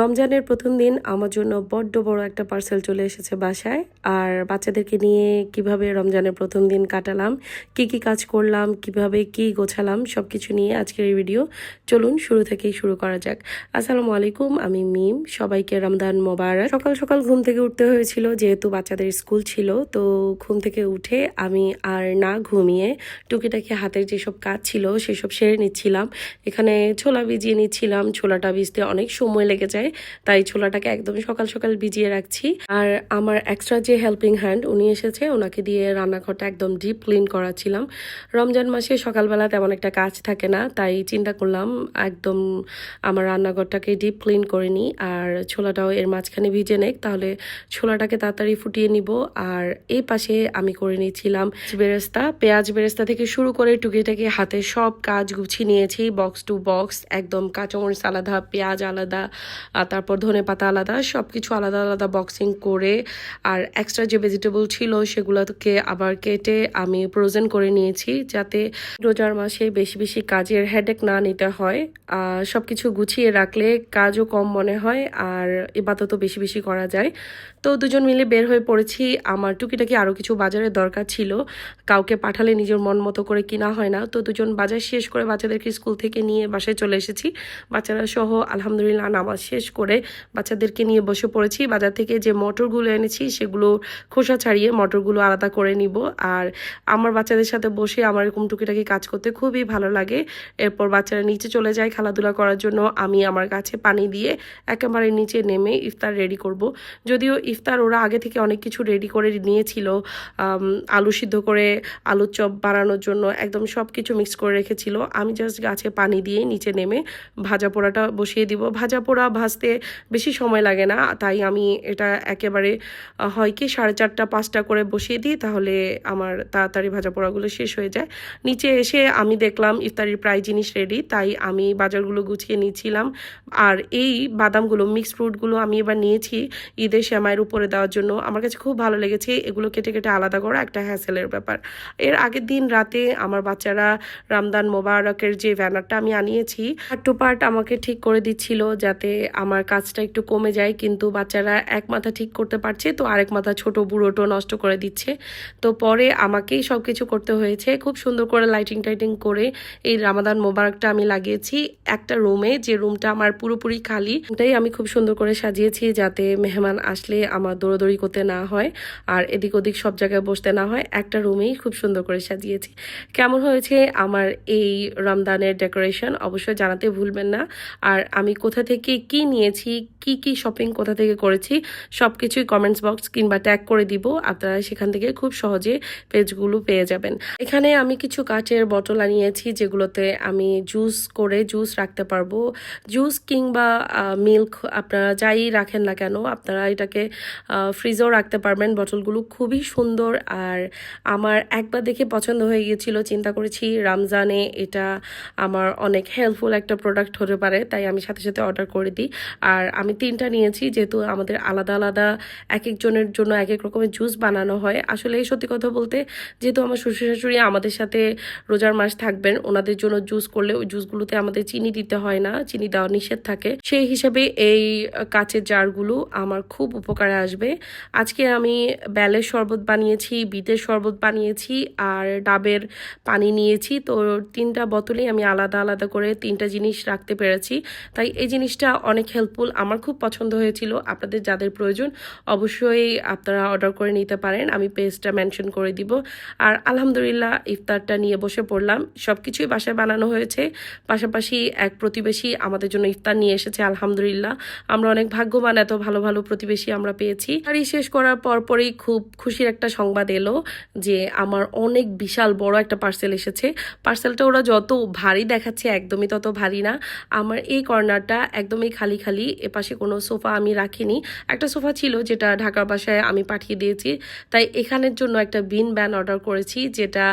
রমজানের প্রথম দিন আমার জন্য বড্ড বড় একটা পার্সেল চলে এসেছে বাসায়। আর বাচ্চাদেরকে নিয়ে কীভাবে রমজানের প্রথম দিন কাটালাম, কি কি কাজ করলাম, কীভাবে কি গোছালাম সব কিছু নিয়ে আজকের এই ভিডিও চলুন শুরু থেকেই শুরু করা যাক। আসসালামু আলাইকুম, আমি মিম। সবাইকে রমজান মোবারক। সকাল সকাল ঘুম থেকে উঠতে হয়েছিল, যেহেতু বাচ্চাদের স্কুল ছিল, তো ঘুম থেকে উঠে আমি আর না ঘুমিয়ে টুকিটাকি হাতের যেসব কাজ ছিল, সেসব সেরে নিচ্ছিলাম। এখানে ছোলা ভিজিয়ে নিচ্ছিলাম, ছোলাটা ভিজতে অনেক সময় লেগে যায়। তাই ছোলাটাকে একদম সকাল সকাল ভিজিয়ে রাখছি। আর আমার এক্সট্রা যে হেল্পিং হ্যান্ড উনি এসেছে, ওনাকে দিয়ে রান্নাঘরটা একদম ডিপ ক্লিন করাচ্ছিলাম। রমজান মাসে সকালবেলা তেমন একটা কাজ থাকে না, তাই চিন্তা করলাম একদম আমার রান্নাঘরটাকে ডিপ ক্লিন করে নিই, আর ছোলাটাও এর মাঝখানে ভিজে নেক, তাহলে ছোলাটাকে তাড়াতাড়ি ফুটিয়ে নিব। আর এই পাশে আমি করে নিয়েছিলাম বেরেস্তা। পেঁয়াজ বেরেস্তা থেকে শুরু করে টুকিটাকি হাতে সব কাজ গুছিয়ে নিয়েছি বক্স টু বক্স একদম কাঁচামরিচ, আলাদা, পেঁয়াজ আলাদা আর তারপর ধনে পাতা আলাদা সব কিছু আলাদা আলাদা বক্সিং করে আর এক্সট্রা যে ভেজিটেবল ছিল সেগুলোকে আবার কেটে আমি ফ্রোজেন করে নিয়েছি যাতে রোজার মাসে বেশি বেশি কাজের হেডেক না নিতে হয়। সব কিছু গুছিয়ে রাখলে কাজও কম মনে হয় আর ইবাদতও বেশি বেশি করা যায়। তো দুজন মিলে বের হয়ে পড়েছি। আমার টুকিটাকি আরও কিছু বাজারের দরকার ছিল। কাউকে পাঠালে নিজের মন মতো করে কিনা হয় না। তো দুজন বাজার শেষ করে বাচ্চাদেরকে স্কুল থেকে নিয়ে বাসায় চলে এসেছি। বাচ্চারা সহ আলহামদুলিল্লাহ নামাজ শেষ করে বাচ্চাদেরকে নিয়ে বসে পড়েছি। বাজার থেকে যে মটরগুলো এনেছি, সেগুলো খোসা ছাড়িয়ে মটরগুলো আলাদা করে নিব। আর আমার বাচ্চাদের সাথে বসে আমার এরকম টুকিটাকি কাজ করতে খুবই ভালো লাগে। এরপর বাচ্চারা নিচে চলে যায় খেলাধুলা করার জন্য। আমি আমার গাছে পানি দিয়ে একেবারে নিচে নেমে ইফতার রেডি করব। যদিও ইফতার ওরা আগে থেকে অনেক কিছু রেডি করে নিয়েছিল আলু সিদ্ধ করে, আলুর চপ বানানোর জন্য একদম সব কিছু মিক্স করে রেখেছিল। আমি জাস্ট গাছে পানি দিয়ে নিচে নেমে ভাজা পোড়াটা বসিয়ে দিব। ভাজা পোড়া ভাজতে বেশি সময় লাগে না, তাই আমি এটা একেবারে হয় কি সাড়ে চারটা, পাঁচটা করে বসিয়ে দিই, তাহলে আমার তাড়াতাড়ি ভাজা পোড়াগুলো শেষ হয়ে যায়। নিচে এসে আমি দেখলাম ইফতারির প্রায় জিনিস রেডি তাই আমি বাজারগুলো গুছিয়ে নিয়েছিলাম আর এই বাদামগুলো মিক্সড ফ্রুটগুলো আমি এবার নিয়েছি ঈদের শ্যামায়ের উপরে দেওয়ার জন্য। আমার কাছে খুব ভালো লেগেছে, এগুলো কেটে কেটে আলাদা করা একটা হ্যাসেলের ব্যাপার। এর আগের দিন রাতে আমার বাচ্চারা রামদান মোবারকের যে ব্যানারটা আমি আনিয়েছি পার্ট টু পার্ট আমাকে ঠিক করে দিচ্ছিল, যাতে আমার কাজটা একটু কমে যায়, কিন্তু বাচ্চারা এক মাথা ঠিক করতে পারছে, তো আরেক মাথা ছোট বুড়োটো নষ্ট করে দিচ্ছে। তো পরে আমাকেই সব কিছু করতে হয়েছে। খুব সুন্দর করে লাইটিং টাইটিং করে এই রামাদান মোবারকটা আমি লাগিয়েছি একটা রুমে যে রুমটা আমার পুরোপুরি খালি, ওটাই আমি খুব সুন্দর করে সাজিয়েছি যাতে মেহমান আসলে আমার দৌড়দৌড়ি করতে না হয় আর এদিক ওদিক সব জায়গায় বসতে না হয়। একটা রুমেই খুব সুন্দর করে সাজিয়েছি। কেমন হয়েছে আমার এই রমদানের ডেকোরেশন অবশ্যই জানাতে ভুলবেন না। আর আমি কোথা থেকে কি নিয়েছি, কি কি শপিং কোথা থেকে করেছি সব কিছুই কমেন্টস বক্স কিংবা ট্যাগ করে দিব, আপনারা সেখান থেকে খুব সহজে পেজগুলো পেয়ে যাবেন। এখানে আমি কিছু কাচের বটল আনিয়েছি, যেগুলোতে আমি জুস করে জুস রাখতে পারব। জুস কিংবা মিল্ক আপনারা যাই রাখেন না কেন, আপনারা এটাকে ফ্রিজেও রাখতে পারবেন। বটলগুলো খুবই সুন্দর আর আমার একবার দেখে পছন্দ হয়ে গিয়েছিল, চিন্তা করেছি রমজানে এটা আমার অনেক হেল্পফুল একটা প্রোডাক্ট হতে পারে, তাই আমি সাথে সাথে অর্ডার করে দিই। আর আমি তিনটা নিয়েছি, যেহেতু আমাদের আলাদা আলাদা এক একজনের জন্য এক এক রকমের জুস বানানো হয়। আসলে এই সত্যি কথা বলতে, যেহেতু আমার শ্বশুর শাশুড়ি আমাদের সাথে রোজার মাস থাকবেন, ওনাদের জন্য জুস করলে ওই জুসগুলোতে আমাদের চিনি দিতে হয় না, চিনি দেওয়া নিষেধ থাকে। সেই হিসাবে এই কাচের জারগুলো আমার খুব উপকারে আসবে। আজকে আমি ব্যালের শরবত বানিয়েছি, বিটের শরবত বানিয়েছি, আর ডাবের পানি নিয়েছি। তো তিনটা বোতলেই আমি আলাদা আলাদা করে তিনটা জিনিস রাখতে পেরেছি। তাই এই জিনিসটা অনেক হেল্পফুল আমার খুব পছন্দ হয়েছিল। আপনাদের যাদের প্রয়োজন, অবশ্যই আপনারা অর্ডার করে নিতে পারেন। আমি পেজটা মেনশন করে দিব। আর আলহামদুলিল্লাহ, ইফতারটা নিয়ে বসে পড়লাম। সব কিছুই বাসায় বানানো হয়েছে। পাশাপাশি এক প্রতিবেশী আমাদের জন্য ইফতার নিয়ে এসেছে, আলহামদুলিল্লাহ। আমরা অনেক ভাগ্যবান, এত ভালো ভালো প্রতিবেশী আমরা পেয়েছি। আর শেষ করার পরপরই খুব খুশির একটা সংবাদ এলো যে আমার অনেক বিশাল বড় একটা পার্সেল এসেছে। পার্সেলটা ওরা যত ভারী দেখাচ্ছে, একদমই তত ভারী না। আমার এই কর্নারটা একদমই খালি খালি খালি এপাশে কোনো সোফা আমি রাখিনি। একটা সোফা ছিল যেটা ঢাকার বাসায় আমি পাঠিয়ে দিয়েছি। তাই এখানের জন্য একটা বিন ব্যান অর্ডার করেছি, যেটা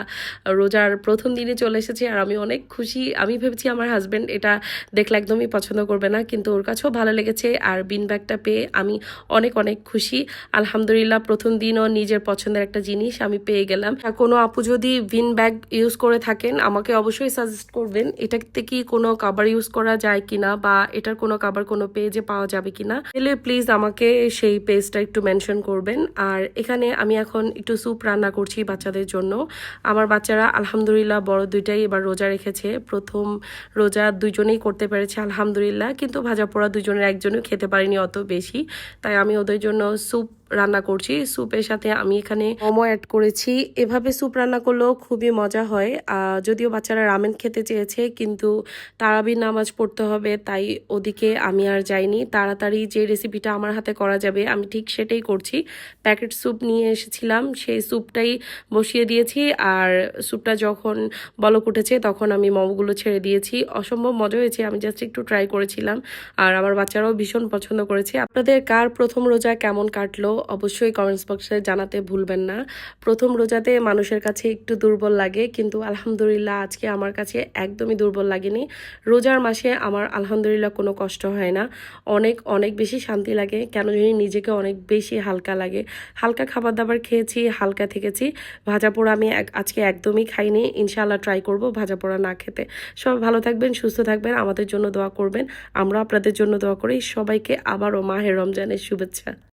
রোজার প্রথম দিনে চলে এসেছে আর আমি অনেক খুশি। আমি ভেবেছি আমার হাজব্যান্ড এটা দেখলে একদমই পছন্দ করবে না, কিন্তু ওর কাছেও ভালো লেগেছে আর বিন ব্যাগটা পেয়ে আমি অনেক অনেক খুশি। আলহামদুলিল্লাহ প্রথম দিনও নিজের পছন্দের একটা জিনিস আমি পেয়ে গেলাম। কোনো আপু যদি বিন ব্যাগ ইউজ করে থাকেন, আমাকে অবশ্যই সাজেস্ট করবেন, এটাতে কি কোনো কাবার ইউজ করা যায় কিনা বা এটার কোনো কাবার কোনো পেজে পাওয়া যাবে কি না তাহলে প্লিজ আমাকে সেই পেজটা একটু মেনশন করবেন। আর এখানে আমি এখন একটু স্যুপ রান্না করছি বাচ্চাদের জন্য। আমার বাচ্চারা আলহামদুলিল্লাহ বড় দুইটাই এবার রোজা রেখেছে। প্রথম রোজা দুজনেই করতে পেরেছে আলহামদুলিল্লাহ, কিন্তু ভাজা পোড়া দুজনের একজনও খেতে পারিনি অত বেশি। তাই আমি ওদের জন্য স্যুপ রান্না করছি, স্যুপের সাথে আমি এখানে মোমো অ্যাড করেছি। এভাবে স্যুপ রান্না করলেও খুবই মজা হয়। যদিও বাচ্চারা রামেন খেতে চেয়েছে, কিন্তু তারাবি নামাজ পড়তে হবে, তাই ওদিকে আমি আর যাইনি। তাড়াতাড়ি যে রেসিপিটা আমার হাতে করা যাবে, আমি ঠিক সেটাই করছি। প্যাকেট স্যুপ নিয়ে এসেছিলাম, সেই স্যুপটাই বসিয়ে দিয়েছি, আর স্যুপটা যখন বলক উঠেছে, তখন আমি মোমোগুলো ছেড়ে দিয়েছি। অসম্ভব মজা হয়েছে, আমি জাস্ট একটু ট্রাই করেছিলাম, আর আমার বাচ্চারাও ভীষণ পছন্দ করেছে। আপনাদের কার প্রথম রোজা কেমন কাটলো? অবশ্যই কমেন্টস বক্সে জানাতে ভুলবেন না। প্রথম রোজাতে মানুষের কাছে একটু দুর্বল লাগে, কিন্তু আলহামদুলিল্লাহ আজকে আমার কাছে একদমই দুর্বল লাগেনি। রোজার মাসে আমার আলহামদুলিল্লাহ কোনো কষ্ট হয় না। অনেক অনেক বেশি শান্তি লাগে, কেন জানি নিজেকে অনেক বেশি হালকা লাগে। হালকা খাবার দাবার খেয়েছি, হালকা থেকেছি। ভাজা পোড়া আমি আজকে একদমই খাইনি। ইনশাআল্লাহ ট্রাই করব ভাজা পোড়া না খেতে। সব ভালো থাকবেন, সুস্থ থাকবেন, আমাদের জন্য দোয়া করবেন। আমরা আপনাদের জন্য দোয়া করি। সবাইকে আবারও মাহের রমজানের শুভেচ্ছা।